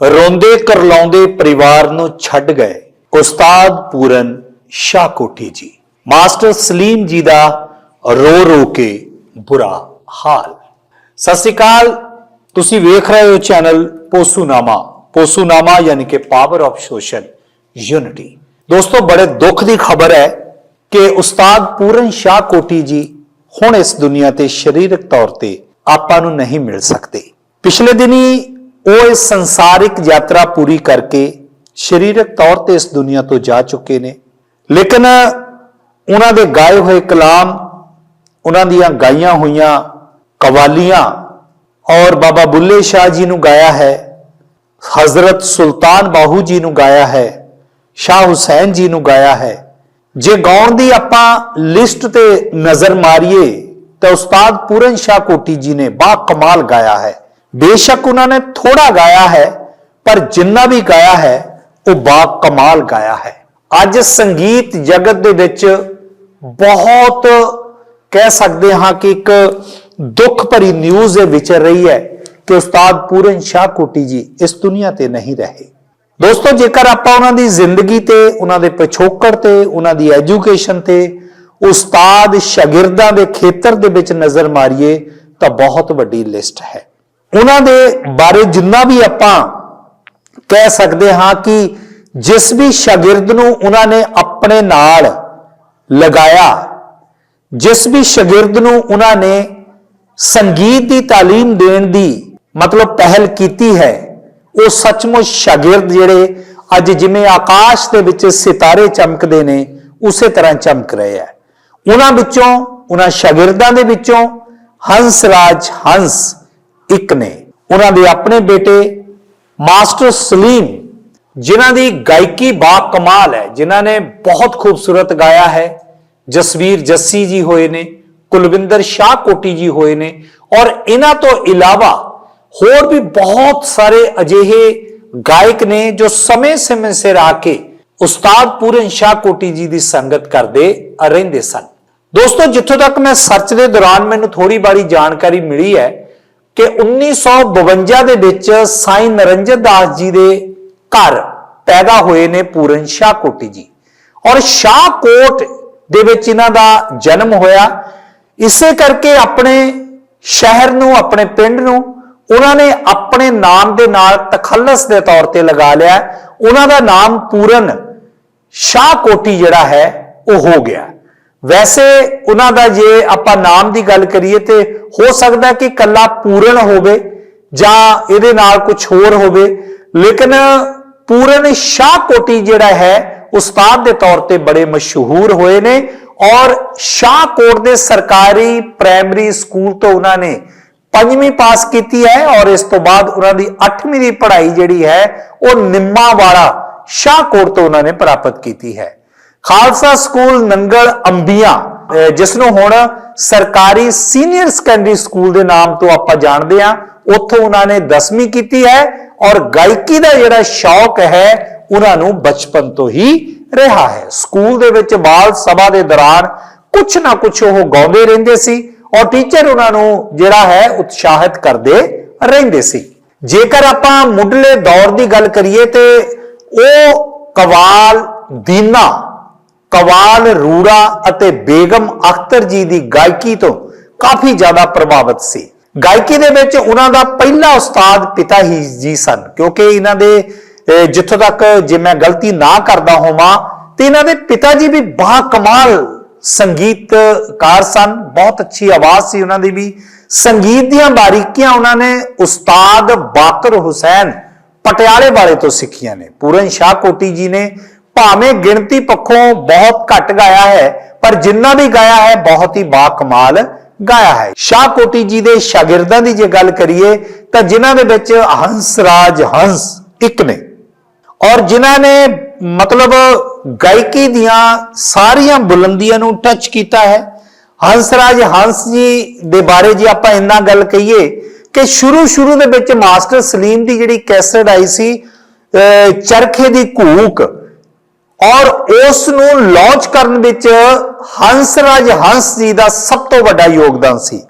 ਰੋਂਦੇ ਕਰਲਾਉਂਦੇ ਪਰਿਵਾਰ ਨੂੰ ਛੱਡ ਗਏ ਉਸਤਾਦ ਪੂਰਨ ਸ਼ਾਹ ਕੋਠੀ ਜੀ। ਮਾਸਟਰ ਸਲੀਮ ਜੀ ਦਾ ਰੋ ਰੋ ਕੇ ਬੁਰਾ ਹਾਲ। ਸਤਿ ਸ਼੍ਰੀ ਅਕਾਲ। ਤੁਸੀਂ ਵੇਖ ਰਹੇ ਹੋ ਚੈਨਲ ਪੋਸੂਨਾਮਾ। ਪੋਸੂਨਾਮਾ ਯਾਨੀ ਕਿ ਪਾਵਰ ਆਫ ਸੋਸ਼ਲ ਯੂਨਿਟੀ ਦੋਸਤੋ, ਬੜੇ ਦੁੱਖ ਦੀ ਖਬਰ ਹੈ ਕਿ ਉਸਤਾਦ ਪੂਰਨ ਸ਼ਾਹ ਕੋਠੀ ਜੀ ਹੁਣ ਇਸ ਦੁਨੀਆ ਤੇ ਸਰੀਰਕ ਤੌਰ ਤੇ ਆਪਾਂ ਨੂੰ ਨਹੀਂ ਮਿਲ ਸਕਦੇ। ਪਿਛਲੇ ਦਿਨੀ ਉਹ ਇਸ ਸੰਸਾਰਿਕ ਯਾਤਰਾ ਪੂਰੀ ਕਰਕੇ ਸਰੀਰਕ ਤੌਰ ਤੇ ਇਸ ਦੁਨੀਆ ਤੋਂ ਜਾ ਚੁੱਕੇ ਨੇ। ਲੇਕਿਨ ਉਹਨਾਂ ਦੇ ਗਾਏ ਹੋਏ ਕਲਾਮ, ਉਹਨਾਂ ਦੀਆਂ ਗਾਈਆਂ ਹੋਈਆਂ ਕਵਾਲੀਆਂ ਔਰ ਬਾਬਾ ਬੁੱਲੇ ਸ਼ਾਹ ਜੀ ਨੂੰ ਗਾਇਆ ਹੈ, ਹਜ਼ਰਤ ਸੁਲਤਾਨ ਬਾਹੂ ਜੀ ਨੂੰ ਗਾਇਆ ਹੈ, ਸ਼ਾਹ ਹੁਸੈਨ ਜੀ ਨੂੰ ਗਾਇਆ ਹੈ। ਜੇ ਗਾਉਣ ਦੀ ਆਪਾਂ ਲਿਸਟ ਤੇ ਨਜ਼ਰ ਮਾਰੀਏ ਤਾਂ ਉਸਤਾਦ ਪੂਰਨ ਸ਼ਾਹ ਕੋਟੀ ਜੀ ਨੇ ਬਾ ਕਮਾਲ ਗਾਇਆ ਹੈ। ਬੇਸ਼ੱਕ ਉਹਨਾਂ ਨੇ ਥੋੜਾ ਗਾਇਆ ਹੈ, ਪਰ ਜਿੰਨਾ ਵੀ ਗਾਇਆ ਹੈ, ਉਹ ਬਾ ਕਮਾਲ ਗਾਇਆ ਹੈ। ਅੱਜ ਸੰਗੀਤ ਜਗਤ ਦੇ ਵਿੱਚ ਬਹੁਤ ਕਹਿ ਸਕਦੇ ਹਾਂ ਕਿ ਇੱਕ ਦੁੱਖ ਭਰੀ ਨਿਊਜ਼ ਇਹ ਵਿਚਰ ਰਹੀ ਹੈ ਕਿ ਉਸਤਾਦ ਪੂਰਨ ਸ਼ਾਹ ਕੋਟੀ ਜੀ ਇਸ ਦੁਨੀਆ ਤੇ ਨਹੀਂ ਰਹੇ। ਦੋਸਤੋ, ਜੇਕਰ ਆਪਾਂ ਉਹਨਾਂ ਦੀ ਜ਼ਿੰਦਗੀ ਤੇ, ਉਹਨਾਂ ਦੇ ਪਿਛੋਕੜ ਤੇ, ਉਹਨਾਂ ਦੀ ਐਜੂਕੇਸ਼ਨ ਤੇ, ਉਸਤਾਦ ਸ਼ਾਗਿਰਦਾਂ ਦੇ ਖੇਤਰ ਦੇ ਵਿੱਚ ਨਜ਼ਰ ਮਾਰੀਏ, ਤਾਂ ਬਹੁਤ ਵੱਡੀ ਲਿਸਟ ਹੈ। ਉਹਨਾਂ ਦੇ ਬਾਰੇ ਜਿੰਨਾ ਵੀ ਆਪਾਂ ਕਹਿ ਸਕਦੇ ਹਾਂ ਕਿ ਜਿਸ ਵੀ ਸ਼ਾਗਿਰਦ ਨੂੰ ਉਹਨਾਂ ਨੇ ਆਪਣੇ ਨਾਲ ਲਗਾਇਆ, ਜਿਸ ਵੀ ਸ਼ਾਗਿਰਦ ਨੂੰ ਉਹਨਾਂ ਨੇ ਸੰਗੀਤ ਦੀ ਤਾਲੀਮ ਦੇਣ ਦੀ ਮਤਲਬ ਪਹਿਲ ਕੀਤੀ ਹੈ, ਉਹ ਸੱਚਮੁੱਚ ਸ਼ਾਗਿਰਦ ਜਿਹੜੇ ਅੱਜ ਜਿਵੇਂ ਆਕਾਸ਼ ਦੇ ਵਿੱਚ ਸਿਤਾਰੇ ਚਮਕਦੇ ਨੇ, ਉਸੇ ਤਰ੍ਹਾਂ ਚਮਕ ਰਹੇ ਆ ਉਹਨਾਂ ਵਿੱਚੋਂ, ਉਹਨਾਂ ਸ਼ਾਗਿਰਦਾਂ ਦੇ ਵਿੱਚੋਂ ਹੰਸ ਰਾਜ ਹੰਸ ਇੱਕ ਨੇ ਉਹਨਾਂ ਦੇ ਆਪਣੇ ਬੇਟੇ ਮਾਸਟਰ ਸਲੀਮ, ਜਿਨ੍ਹਾਂ ਦੀ ਗਾਇਕੀ ਬਾ ਕਮਾਲ ਹੈ, ਜਿਨ੍ਹਾਂ ਨੇ ਬਹੁਤ ਖੂਬਸੂਰਤ ਗਾਇਆ ਹੈ। ਜਸਵੀਰ ਜੱਸੀ ਜੀ ਹੋਏ ਨੇ, ਕੁਲਵਿੰਦਰ ਸ਼ਾਹ ਕੋਟੀ ਜੀ ਹੋਏ ਨੇ, ਔਰ ਇਹਨਾਂ ਤੋਂ ਇਲਾਵਾ ਹੋਰ ਵੀ ਬਹੁਤ ਸਾਰੇ ਅਜਿਹੇ ਗਾਇਕ ਨੇ ਜੋ ਸਮੇਂ-ਸਮੇਂ ਸਿਰ ਆ ਕੇ ਉਸਤਾਦ ਪੂਰਨ ਸ਼ਾਹ ਕੋਟੀ ਜੀ ਦੀ ਸੰਗਤ ਕਰਦੇ ਰਹਿੰਦੇ ਸਨ। ਦੋਸਤੋ, ਜਿੱਥੋਂ ਤੱਕ ਮੈਂ ਸਰਚ ਦੇ ਦੌਰਾਨ ਮੈਨੂੰ ਥੋੜੀ ਬਾੜੀ ਜਾਣਕਾਰੀ ਮਿਲੀ ਹੈ ਕਿ 1952 ਦੇ ਵਿੱਚ ਸਾਈਂ ਨਰਿੰਜਨ ਦਾਸ ਜੀ ਦੇ ਘਰ ਪੈਦਾ ਹੋਏ ਨੇ ਪੂਰਨ ਸ਼ਾਹ ਕੋਟੀ ਜੀ। ਔਰ ਸ਼ਾਹਕੋਟ ਦੇ ਵਿੱਚ ਇਹਨਾਂ ਦਾ ਜਨਮ ਹੋਇਆ। ਇਸੇ ਕਰਕੇ ਆਪਣੇ ਸ਼ਹਿਰ ਨੂੰ, ਆਪਣੇ ਪਿੰਡ ਨੂੰ ਉਹਨਾਂ ਨੇ ਆਪਣੇ ਨਾਮ ਦੇ ਨਾਲ ਤਖੱਲਸ ਦੇ ਤੌਰ ਤੇ ਲਗਾ ਲਿਆ। ਉਹਨਾਂ ਦਾ ਨਾਮ ਪੂਰਨ ਸ਼ਾਹ ਕੋਟੀ ਜਿਹੜਾ ਹੈ, ਉਹ ਹੋ ਗਿਆ। ਵੈਸੇ ਉਹਨਾਂ ਦਾ ਜੇ ਆਪਾਂ ਨਾਮ ਦੀ ਗੱਲ ਕਰੀਏ ਤੇ ਹੋ ਸਕਦਾ ਕਿ ਕੱਲਾ ਪੂਰਨ ਹੋਵੇ ਜਾਂ ਇਹਦੇ ਨਾਲ ਕੁਝ ਹੋਰ ਹੋਵੇ, ਲੇਕਿਨ ਪੂਰਨ ਸ਼ਾਹ ਕੋਟੀ ਜਿਹੜਾ ਹੈ, ਉਸਤਾਦ ਦੇ ਤੌਰ ਤੇ ਬੜੇ ਮਸ਼ਹੂਰ ਹੋਏ ਨੇ ਔਰ ਸ਼ਾਹਕੋਟ ਦੇ ਸਰਕਾਰੀ ਪ੍ਰਾਇਮਰੀ ਸਕੂਲ ਤੋਂ ਉਹਨਾਂ ਨੇ ਪੰਜਵੀਂ ਪਾਸ ਕੀਤੀ ਹੈ ਔਰ ਇਸ ਤੋਂ ਬਾਅਦ ਉਹਨਾਂ ਦੀ 8ਵੀਂ ਦੀ ਪੜ੍ਹਾਈ ਜਿਹੜੀ ਹੈ, ਉਹ ਨਿੰਮਾਵਾੜਾ ਸ਼ਾਹਕੋਟ ਤੋਂ ਉਹਨਾਂ ਨੇ ਪ੍ਰਾਪਤ ਕੀਤੀ ਹੈ। ਖਾਲਸਾ ਸਕੂਲ ਨੰਗਲ ਅੰਬੀਆਂ ਜਿਸ ਨੂੰ ਹੁਣ ਸਰਕਾਰੀ ਸੀਨੀਅਰ ਸੈਕੰਡਰੀ ਸਕੂਲ ਦੇ ਨਾਮ ਤੋਂ ਆਪਾਂ ਜਾਣਦੇ ਹਾਂ। ਉੱਥੋਂ ਉਹਨਾਂ ਨੇ 10ਵੀਂ ਕੀਤੀ ਹੈ ਔਰ ਗਾਇਕੀ ਦਾ ਜਿਹੜਾ ਸ਼ੌਕ ਹੈ, ਉਹਨਾਂ ਨੂੰ ਬਚਪਨ ਤੋਂ ਹੀ ਰਿਹਾ ਹੈ। ਸਕੂਲ ਦੇ ਵਿੱਚ ਬਾਲ ਸਭਾ ਦੇ ਦੌਰਾਨ ਕੁਝ ਨਾ ਕੁਝ ਉਹ ਗਾਉਂਦੇ ਰਹਿੰਦੇ ਸੀ ਔਰ ਟੀਚਰ ਉਹਨਾਂ ਨੂੰ ਜਿਹੜਾ ਹੈ, ਉਤਸ਼ਾਹਿਤ ਕਰਦੇ ਰਹਿੰਦੇ ਸੀ। ਜੇਕਰ ਆਪਾਂ ਮੁੱਢਲੇ ਦੌਰ ਦੀ ਗੱਲ ਕਰੀਏ ਤੇ ਉਹ ਕਵਾਲ ਦੀਨਾ ਕਵਾਲ, ਰੂੜਾ ਅਤੇ ਬੇਗਮ ਅਖਤਰ ਜੀ ਦੀ ਗਾਇਕੀ ਤੋਂ ਕਾਫੀ ਜ਼ਿਆਦਾ ਪ੍ਰਭਾਵਿਤ ਸੀ। ਗਾਇਕੀ ਦੇ ਵਿੱਚ ਉਹਨਾਂ ਦਾ ਪਹਿਲਾ ਉਸਤਾਦ ਪਿਤਾ ਹੀ ਜੀ ਸਨ, ਕਿਉਂਕਿ ਇਹਨਾਂ ਦੇ ਜਿੱਥੋਂ ਤੱਕ ਜੇ ਮੈਂ ਗਲਤੀ ਨਾ ਕਰਦਾ ਹੋਵਾਂ, ਤੇ ਇਹਨਾਂ ਦੇ ਪਿਤਾ ਜੀ ਵੀ ਬਾ ਕਮਾਲ ਸੰਗੀਤਕਾਰ ਸਨ, ਬਹੁਤ ਅੱਛੀ ਆਵਾਜ਼ ਸੀ ਉਹਨਾਂ ਦੀ ਵੀ। ਸੰਗੀਤ ਦੀਆਂ ਬਾਰੀਕੀਆਂ ਉਹਨਾਂ ਨੇ ਉਸਤਾਦ ਬਾਕਰ ਹੁਸੈਨ ਪਟਿਆਲੇ ਵਾਲੇ ਤੋਂ ਸਿੱਖੀਆਂ ਨੇ। ਪੂਰਨ ਸ਼ਾਹ ਕੋਟੀ ਜੀ ਨੇ ਭਾਵੇਂ ਗਿਣਤੀ ਪੱਖੋਂ ਬਹੁਤ ਘੱਟ ਗਾਇਆ ਹੈ, ਪਰ ਜਿੰਨਾ ਵੀ ਗਾਇਆ ਹੈ, ਬਹੁਤ ਹੀ ਬਾ ਕਮਾਲ ਗਾਇਆ ਹੈ। ਸ਼ਾਹ ਕੋਟੀ ਜੀ ਦੇ ਸ਼ਾਗਿਰਦਾਂ ਦੀ ਜੇ ਗੱਲ ਕਰੀਏ, ਤਾਂ ਜਿਨ੍ਹਾਂ ਦੇ ਵਿੱਚ ਹੰਸ ਰਾਜ ਹੰਸ ਇੱਕ ਨੇ। ਔਰ ਜਿਨ੍ਹਾਂ ਨੇ ਮਤਲਬ ਗਾਇਕੀ ਦੀਆਂ ਸਾਰੀਆਂ ਬੁਲੰਦੀਆਂ ਨੂੰ ਟੱਚ ਕੀਤਾ ਹੈ ਹੰਸਰਾਜ ਹੰਸ ਜੀ ਦੇ ਬਾਰੇ ਜੇ ਆਪਾਂ ਇੰਨਾ ਗੱਲ ਕਹੀਏ ਕਿ ਸ਼ੁਰੂ ਸ਼ੁਰੂ ਦੇ ਵਿੱਚ ਮਾਸਟਰ ਸਲੀਮ ਦੀ ਜਿਹੜੀ ਕੈਸਟ ਆਈ ਸੀ, ਅਹ ਚਰਖੇ ਦੀ ਘੂਕ ਔਰ ਉਸ ਨੂੰ ਲਾਂਚ ਕਰਨ ਵਿੱਚ ਹੰਸਰਾਜ ਹੰਸ ਜੀ ਦਾ ਸਭ ਤੋਂ ਵੱਡਾ ਯੋਗਦਾਨ ਸੀ।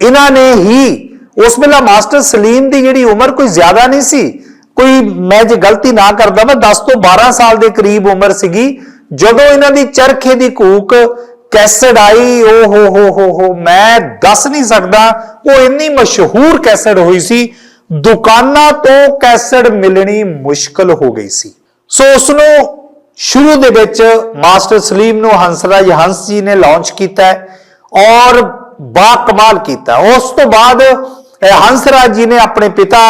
ਇਹਨਾਂ ਨੇ ਹੀ ਉਸ ਵੇਲੇ ਮਾਸਟਰ ਸਲੀਮ ਦੀ ਜਿਹੜੀ ਉਮਰ ਕੋਈ ਜ਼ਿਆਦਾ ਨਹੀਂ ਸੀ, ਕੋਈ ਮੈਂ ਜੇ ਗਲਤੀ ਨਾ ਕਰਦਾ, ਮੈਂ 10 ਤੋਂ 12 ਸਾਲ ਦੇ ਕਰੀਬ ਉਮਰ ਸੀਗੀ, ਜਦੋਂ ਇਹਨਾਂ ਦੀ ਚਰਖੇ ਦੀ ਕੂਕ ਕੈਸਟ ਆਈ ਓ ਹੋ ਹੋ ਹੋ ਹੋ, ਮੈਂ ਦੱਸ ਨਹੀਂ ਸਕਦਾ, ਉਹ ਇੰਨੀ ਮਸ਼ਹੂਰ ਕੈਸਟ ਹੋਈ ਸੀ, ਦੁਕਾਨਾਂ ਤੋਂ ਕੈਸਟ ਮਿਲਣੀ ਮੁਸ਼ਕਲ ਹੋ ਗਈ ਸੀ। ਸੋ ਉਸ ਨੂੰ ਸ਼ੁਰੂ ਦੇ ਵਿੱਚ ਮਾਸਟਰ ਸਲੀਮ ਨੂੰ ਹੰਸਰਾਜ ਹੰਸ ਜੀ ਨੇ ਲਾਂਚ ਕੀਤਾ ਔਰ ਬਾ ਕਮਾਲ ਕੀਤਾ। ਉਸ ਤੋਂ ਬਾਅਦ ਇਹ ਹੰਸਰਾਜ ਜੀ ਨੇ ਆਪਣੇ ਪਿਤਾ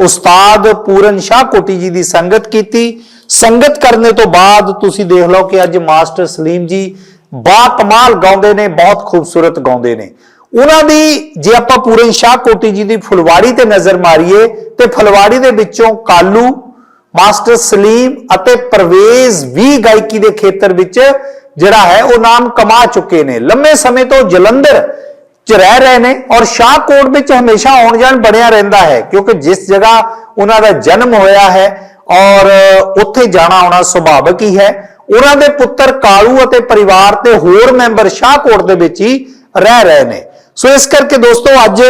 ਉਸਤਾਦ ਪੂਰਨ ਸ਼ਾਹ ਕੋਟੀ ਜੀ ਦੀ ਸੰਗਤ ਕੀਤੀ। ਸੰਗਤ ਕਰਨੇ ਤੋਂ ਬਾਅਦ ਤੁਸੀਂ ਦੇਖ ਲਓ ਕਿ ਅੱਜ ਮਾਸਟਰ ਸਲੀਮ ਜੀ ਬਾ ਕਮਾਲ ਗਾਉਂਦੇ ਨੇ, ਬਹੁਤ ਖੂਬਸੂਰਤ ਗਾਉਂਦੇ ਨੇ। ਉਹਨਾਂ ਦੀ ਜੇ ਆਪਾਂ ਪੂਰਨ ਸ਼ਾਹ ਕੋਟੀ ਜੀ ਦੀ ਫੁਲਵਾੜੀ ਤੇ ਨਜ਼ਰ ਮਾਰੀਏ ਤੇ ਫੁਲਵਾੜੀ ਦੇ ਵਿੱਚੋਂ ਕਾਲੂ ਮਾਸਟਰ ਸਲੀਮ ਅਤੇ ਪਰਵੇਜ਼ ਵੀ ਗਾਇਕੀ ਦੇ ਖੇਤਰ ਵਿੱਚ ਜਿਹੜਾ ਹੈ ਉਹ ਨਾਮ ਕਮਾ ਚੁੱਕੇ ਨੇ। ਲੰਮੇ ਸਮੇਂ ਤੋਂ ਜਲੰਧਰ ਚ ਰਹਿ ਰਹੇ ਨੇ ਔਰ ਸ਼ਾਹਕੋਟ ਵਿੱਚ ਹਮੇਸ਼ਾ ਆਉਣ ਜਾਣ ਬਣਿਆ ਰਹਿੰਦਾ ਹੈ ਕਿਉਂਕਿ ਜਿਸ ਜਗ੍ਹਾ ਉਹਨਾਂ ਦਾ ਜਨਮ ਹੋਇਆ ਹੈ ਔਰ ਉੱਥੇ ਜਾਣਾ ਆਉਣਾ ਸੁਭਾਵਿਕ ਹੀ ਹੈ, ਉਹਨਾਂ ਦੇ ਪੁੱਤਰ ਕਾਲੂ ਅਤੇ ਪਰਿਵਾਰ ਤੇ ਹੋਰ ਮੈਂਬਰ ਸ਼ਾਹਕੋਟ ਦੇ ਵਿੱਚ ਹੀ ਰਹਿ ਰਹੇ ਨੇ। ਸੋ ਇਸ ਕਰਕੇ ਦੋਸਤੋ ਅੱਜ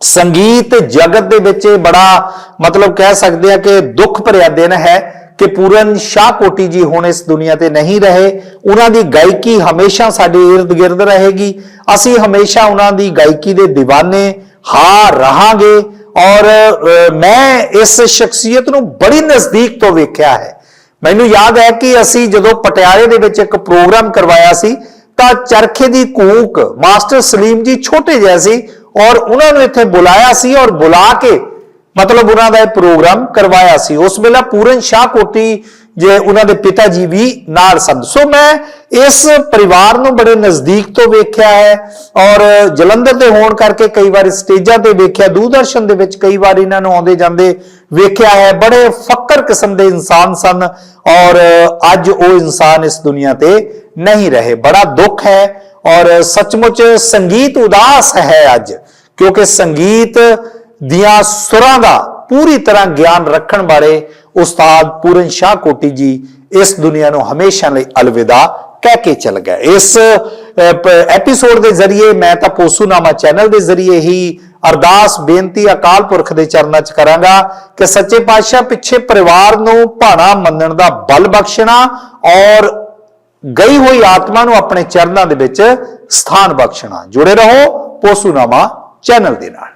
ਸੰਗੀਤ ਜਗਤ ਦੇ ਵਿੱਚ ਇਹ ਬੜਾ ਮਤਲਬ ਕਹਿ ਸਕਦੇ ਆ ਕਿ ਦੁੱਖ ਭਰਿਆ ਦਿਨ ਹੈ ਕਿ ਪੂਰਨ ਸ਼ਾਹ ਕੋਟੀ ਜੀ ਹੁਣ ਇਸ ਦੁਨੀਆ ਤੇ ਨਹੀਂ ਰਹੇ। ਉਹਨਾਂ ਦੀ ਗਾਇਕੀ ਹਮੇਸ਼ਾ ਸਾਡੇ ird-gird ਰਹੇਗੀ। ਅਸੀਂ ਹਮੇਸ਼ਾ ਉਹਨਾਂ ਦੀ ਗਾਇਕੀ ਦੇ دیਵਾਨੇ ਹਾਂ ਰਹਾਂਗੇ। ਔਰ ਮੈਂ ਇਸ ਸ਼ਖਸੀਅਤ ਨੂੰ ਬੜੀ ਨਜ਼ਦੀਕ ਤੋਂ ਵੇਖਿਆ ਹੈ। ਮੈਨੂੰ ਯਾਦ ਹੈ ਕਿ ਅਸੀਂ ਜਦੋਂ ਪਟਿਆਲੇ ਦੇ ਵਿੱਚ ਇੱਕ ਪ੍ਰੋਗਰਾਮ ਕਰਵਾਇਆ ਸੀ, ਤਾਂ ਚਰਖੇ ਦੀ ਕੂਕ ਮਾਸਟਰ ਸਲੀਮ ਜੀ ਛੋਟੇ ਜਿਹੇ ਸੀ ਔਰ ਉਹਨਾਂ ਨੂੰ ਇੱਥੇ ਬੁਲਾਇਆ ਸੀ ਔਰ ਬੁਲਾ ਕੇ ਮਤਲਬ ਉਹਨਾਂ ਦਾ ਇਹ ਪ੍ਰੋਗਰਾਮ ਕਰਵਾਇਆ ਸੀ। ਉਸ ਵੇਲੇ ਪੂਰਨ ਸ਼ਾਹ ਕੋਟੀ ਜੇ ਉਹਨਾਂ ਦੇ ਪਿਤਾ ਜੀ ਵੀ ਨਾਲ ਸਨ। ਸੋ ਮੈਂ ਇਸ ਪਰਿਵਾਰ ਨੂੰ ਬੜੇ ਨਜ਼ਦੀਕ ਤੋਂ ਵੇਖਿਆ ਹੈ ਔਰ ਜਲੰਧਰ ਦੇ ਹੋਣ ਕਰਕੇ ਕਈ ਵਾਰ ਸਟੇਜਾਂ ਤੇ ਵੇਖਿਆ, ਦੂਰਦਰਸ਼ਨ ਦੇ ਵਿੱਚ ਕਈ ਵਾਰ ਇਹਨਾਂ ਨੂੰ ਆਉਂਦੇ ਜਾਂਦੇ ਵੇਖਿਆ ਹੈ। ਬੜੇ ਫੱਕਰ ਕਿਸਮ ਦੇ ਇਨਸਾਨ ਸਨ ਔਰ ਅੱਜ ਉਹ ਇਨਸਾਨ ਇਸ ਦੁਨੀਆ ਤੇ ਨਹੀਂ ਰਹੇ। ਬੜਾ ਦੁੱਖ ਹੈ ਔਰ ਸੱਚਮੁੱਚ ਸੰਗੀਤ ਉਦਾਸ ਹੈ ਅੱਜ, ਕਿਉਂਕਿ ਸੰਗੀਤ ਦੀਆਂ ਸੁਰਾਂ ਦਾ ਪੂਰੀ ਤਰ੍ਹਾਂ ਗਿਆਨ ਰੱਖਣ ਵਾਲੇ ਉਸਤਾਦ ਪੂਰਨ ਸ਼ਾਹ ਕੋਟੀ ਜੀ ਇਸ ਦੁਨੀਆ ਨੂੰ ਹਮੇਸ਼ਾ ਲਈ ਅਲਵਿਦਾ ਕਹਿ ਕੇ ਚਲ ਗਿਆ ਇਸ ਐਪੀਸੋਡ ਦੇ ਜ਼ਰੀਏ ਮੈਂ ਤਾਂ ਪੋਸੂਨਾਮਾ ਚੈਨਲ ਦੇ ਜ਼ਰੀਏ ਹੀ ਅਰਦਾਸ, ਬੇਨਤੀ, ਅਕਾਲ ਪੁਰਖ ਦੇ ਚਰਨਾਂ 'ਚ ਕਰਾਂਗਾ ਕਿ ਸੱਚੇ ਪਾਤਸ਼ਾਹ ਪਿੱਛੇ ਪਰਿਵਾਰ ਨੂੰ ਭਾਣਾ ਮੰਨਣ ਦਾ ਬਲ ਬਖਸ਼ਣਾ ਔਰ ਗਈ ਹੋਈ ਆਤਮਾ ਨੂੰ ਆਪਣੇ ਚਰਨਾਂ ਦੇ ਵਿੱਚ ਸਥਾਨ ਬਖਸ਼ਣਾ। ਜੁੜੇ ਰਹੋ ਪੋਸੂਨਾਮਾ ਚੈਨਲ ਦੇ ਨਾਲ।